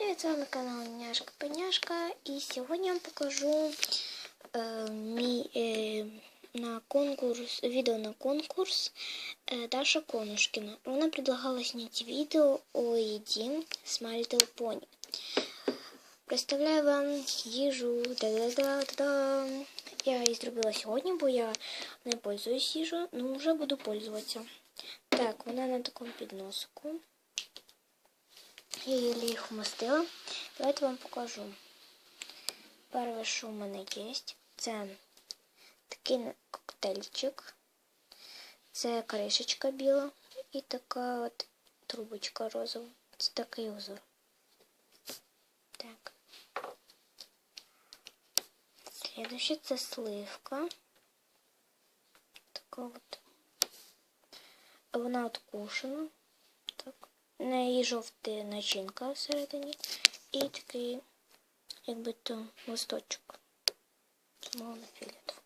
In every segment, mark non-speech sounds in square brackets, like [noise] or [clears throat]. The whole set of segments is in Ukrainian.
Привет, с вами канал Няшка Поняшка. И сегодня я вам покажу э, ми, э, на конкурс, видео на конкурс э, Даша Конушкина. Она предлагала снять видео о еде с My Little Pony. Представляю вам їжу. Да-да-да-да. Я її зробила сьогодні, бо я не пользуюсь їжею, ну вже буду пользуватися. Так, вона на такому підносику. Я її їх вмостила. Давайте вам покажу. Перше, що в мене є, це такий коктейльчик. Це кришечка біла і така от трубочка розова. Це такий узор. Так. Следующее це сливка. Така от. Вона откушена. Так. На неї жовта начинка всередині. І такий, якби то листочок. Мовно фіолетово.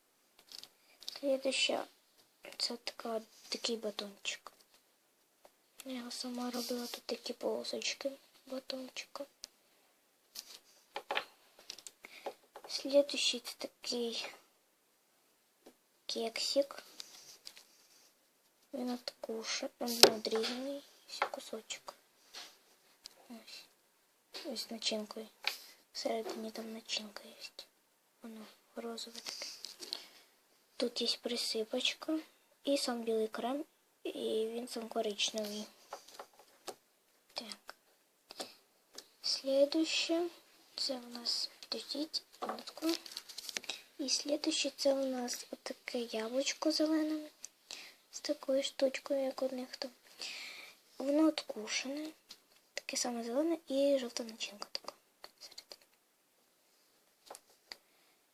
Слідуще це така, такий батончик. Я його сама робила тут такі полосочки батончика. Следующий це такий кексик. Він откушен, він надрізаний, ось кусочок. Ось. Ось з начинкою. Всередині там начинка є. Воно розове таке. Тут є присипочка і сам білий крем, і він сам коричневий. Так. Следующее. Це у нас, подождите, минутку. І следующее це у нас отаке яблучко зелене. З такою штучкою, як у них там. Воно откушене. Таке саме зелене і жовта начинка така.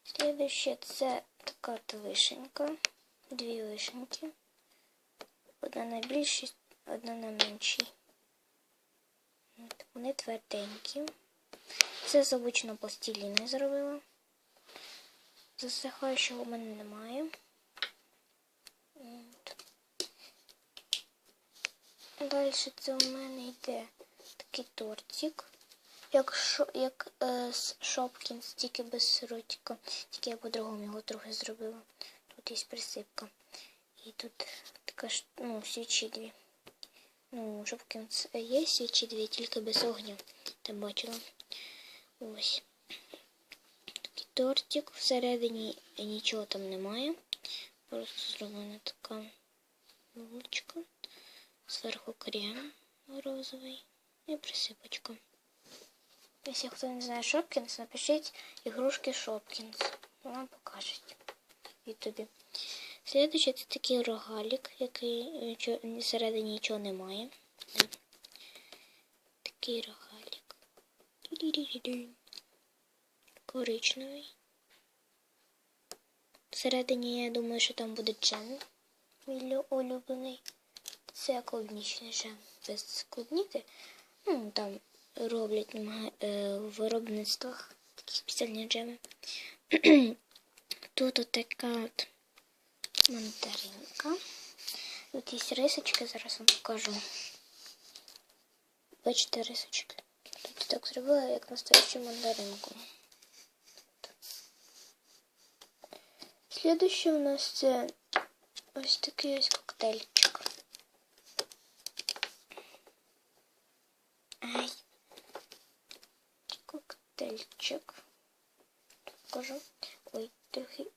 Следующее це така от вишенька. Дві вишеньки. Одна на більшій, одна на меншій. Вони тверденькі. Це з обичного пластиліна зробила. Засихаючого у мене немає. Далі це у мене йде такий тортик. Як шо, як е, Шопкінс, тільки без сиротика. Тільки я по-другому його трохи зробила. Тут є присипка. І тут така ну, свічі дві. Ну, Шопкінс є свічі дві, тільки без огню. Ти бачила. Ось. Такий тортик. Всередині нічого там немає. Просто зроблена така булочка. Зверху крем розовий і присипочка. Якщо хто не знає Шопкінс, напишіть ігрушки Шопкінс. Вам покажуть в ютубі. Слідуючий це такий рогалік, який всередині нічого немає. Такий рогалік. Коричневий. Всередині я думаю, що там буде джем. Мій улюблений. Це клубнічний джем. Без клубніки. Ну, там роблять в виробництвах такі спеціальні джеми. [clears throat] Тут от така от мандаринка. Тут є рисочки, зараз вам покажу. Бачите рисочки. Тут так зробила, як настоящу мандаринку. Слідуще у нас це ось такий ось коктейльчик. Ай. Коктейльчик. Покажу. Ой,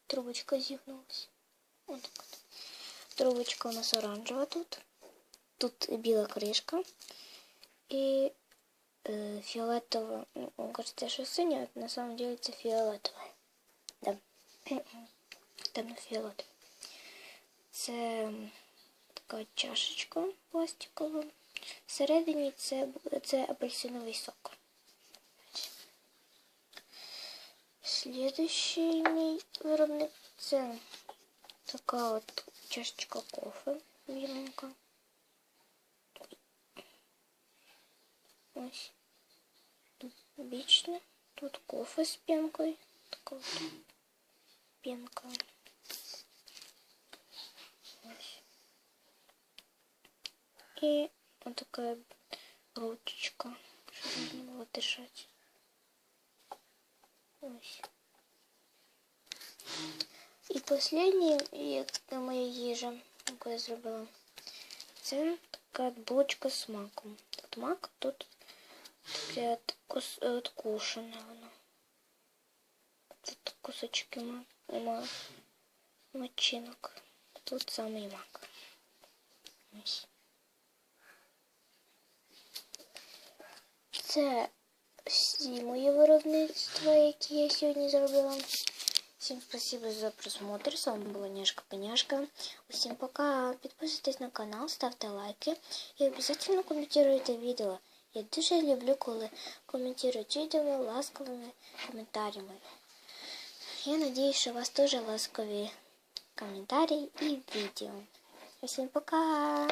трубочка зігнулась. Ось так от. Трубочка у нас оранжева тут. Тут біла кришка. І е, фіолетова. Ну, кажется, що синя, на самом деле це фіолетова. Да. [clears throat] Темно фіолетова. Це така чашечка пластикова. Всередині це, це апельсиновий сок. Слідуючий мій виробник це така от чашечка кофе біленька. Ось. Бічно. Тут кофе з пенкою. Така от пенка. Ось. І вот такая ручечка, чтобы можно было держати. Ось. І останнє, яка моя їжа, яку я зробила, це така булочка з маком. Тут мак, тут таке откушене воно. Тут кусочки ма, ма, мочинок. Тут самий мак. Ось. Це всі мої виробництва, які я сьогодні зробила. Всім спасибо за просмотр. З вами була Няшка Коняшка. Усім пока. Підписуйтесь на канал, ставте лайки і обов'язково коментуйте відео. Я дуже люблю, коли коментують відео ласковими коментарями. Я надіюсь, що у вас теж ласкові коментарі і відео. Всім пока!